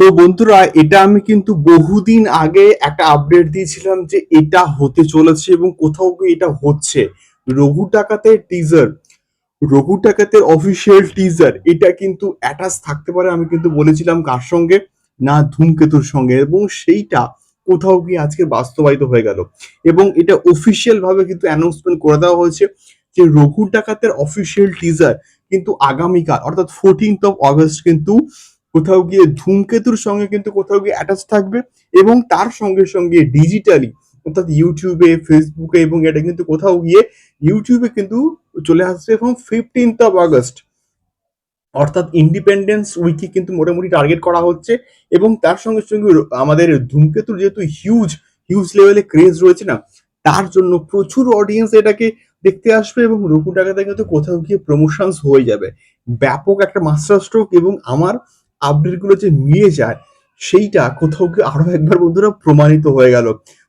তো বন্ধুরা, এটা আমি কিন্তু বহুদিন আগে একটা আপডেট দিয়েছিলাম যে এটা হতে চলেছে এবং কোথাও এটা হচ্ছে। রঘু টাকাতের টিজার রঘু টাকাতের অফিসিয়াল টিজার এটা কিন্তু অ্যাটাচ থাকতে পারে আমি কিন্তু বলেছিলাম কার সঙ্গে? না, ধূমকেতুর সঙ্গে। এবং সেইটা কোথাও গিয়ে আজকে বাস্তবায়িত হয়ে গেল। এবং এটা অফিসিয়াল ভাবে কিন্তু অ্যানাউন্সমেন্ট করে দেওয়া হয়েছে যে রঘু ডাকাতের অফিসিয়াল টিজার কিন্তু আগামীকাল, অর্থাৎ ফোরটিন্থ অফ অগস্ট কিন্তু কোথাও গিয়ে ধূমকেতুর সঙ্গে কিন্তু কোথাও গিয়ে অ্যাটাচ থাকবে এবং তার সঙ্গে সঙ্গে ডিজিটালি অর্থাৎ ইউটিউবে ফেসবুকে এবং এটা কিন্তু কোথাও গিয়ে ইউটিউবে কিন্তু চলে আসছে এবং ফিফটিন্থ অফ আগস্ট অর্থাৎ ইন্ডিপেন্ডেন্স উইকে কিন্তু মোটামুটি টার্গেট করা হচ্ছে এবং তার সঙ্গে সঙ্গে আমাদের ধূমকেতুর যেহেতু হিউজ হিউজ লেভেলে ক্রেজ রয়েছে না, তার জন্য প্রচুর অডিয়েন্স এটাকে দেখতে আসবে এবং রঘু টাকাতে কিন্তু কোথাও গিয়ে প্রমোশনস হয়ে যাবে। ব্যাপক একটা মাস্টার স্ট্রোক এবং আমার আপডেটগুলো যে মিলে যায়, সেইটা কোথাও গিয়ে আরও একবার বন্ধুরা প্রমাণিত হয়ে গেল।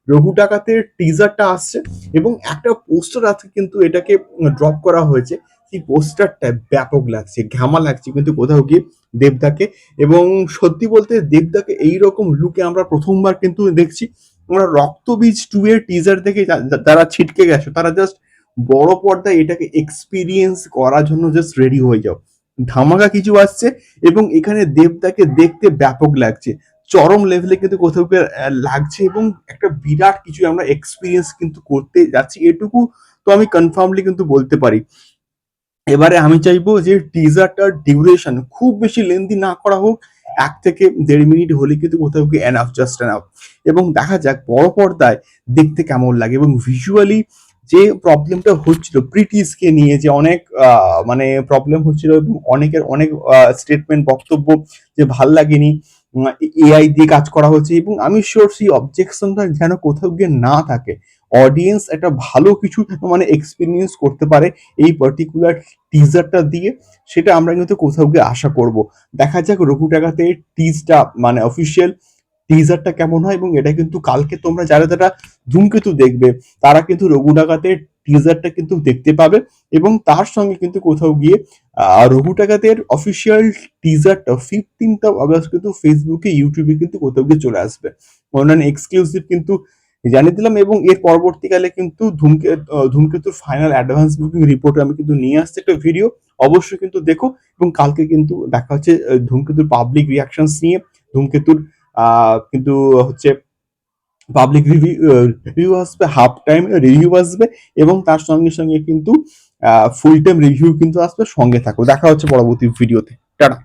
রঘু টাকাতে টিজারটা আসছে এবং একটা পোস্টার আজকে কিন্তু এটাকে ড্রপ করা হয়েছে। সেই পোস্টারটা ব্যাপক লাগছে ঘামা লাগছে কিন্তু কোথাও গিয়ে দেবদাকে। এবং সত্যি বলতে দেবদাকে এইরকম লুকে আমরা প্রথমবার কিন্তু দেখছি। আমরা রক্তবীজ টু এর টিজার দেখে যারা ছিটকে গেছে, তারা জাস্ট বড় পর্দায় এটাকে এক্সপিরিয়েন্স করার জন্য জাস্ট রেডি হয়ে যাও। ধামাকা কিছু আসছে এবং এখানে দেবদাকে দেখতে ব্যাপক লাগছে। চরম লেভেলে কিন্তু কোথাও লাগছে এবং একটা বিরাট কিছু আমরা এক্সপিরিয়েন্স কিন্তু করতে যাচ্ছি। এটুকু তো আমি কনফার্মলি কিন্তু বলতে পারি। এবারে আমি চাইব যে টিজারটার ডিউরেশন খুব বেশি লেন্দি না করা হোক, এক থেকে দেড় মিনিট হলে কিন্তু কোথাও গিয়ে এনাফ জাস্ট এনাফ এবং দেখা যাক বড় পর্দায় দেখতে কেমন লাগে এবং ভিজুয়ালি যে প্রবলেমটা হচ্ছিল ব্রিটিশকে নিয়ে যে অনেক মানে প্রবলেম হচ্ছিল এবং অনেকের অনেক স্টেটমেন্ট বক্তব্য যে ভালো লাগেনি এআই দিয়ে কাজ করা হচ্ছে এবং আমি শিওর সেই অবজেকশনটা যেন কোথাও গিয়ে না থাকে। অডিয়েন্স একটা ভালো কিছু মানে এক্সপিরিয়েন্স করতে পারে এই পার্টিকুলার টিজারটা দিয়ে, সেটা আমরা কিন্তু কোথাও গিয়ে আশা করব। দেখা যাক রঘু টাকাতে টিজটা মানে অফিসিয়াল টিজারটা কেমন হয় এবং এটা কিন্তু কালকে তোমরা যারা যারা ধূমকেতু দেখবে, তারা কিন্তু রঘু ডাকাতের টিজারটা কিন্তু দেখতে পাবে এবং তার সঙ্গে কিন্তু কোথাও গিয়ে রঘু ডাকাতের অফিসিয়াল টিজারটা ফিফটিন্থ অফ আগস্ট কিন্তু ফেসবুকে ইউটিউবে কিন্তু কোথাও গিয়ে চলে আসবে। অন্যান্য এক্সক্লুসিভ কিন্তু জানিয়ে দিলাম এবং এর পরবর্তীকালে কিন্তু ধূমকে ধূমকেতুর ফাইনাল অ্যাডভান্স বুকিং রিপোর্ট আমি কিন্তু নিয়ে আসছি একটা ভিডিও অবশ্যই কিন্তু দেখো এবং কালকে কিন্তু দেখা হচ্ছে ধূমকেতুর পাবলিক রিয়াকশনস নিয়ে, ধূমকেতুর কিন্তু হচ্ছে পাবলিক রিভিউ রিভিউ আসবে হাফ টাইম রিভিউ আসবে এবং তার সঙ্গে সঙ্গে কিন্তু ফুল টাইম রিভিউ কিন্তু আসবে সঙ্গে থাকো। দেখা হচ্ছে পরবর্তী ভিডিওতে টাটা।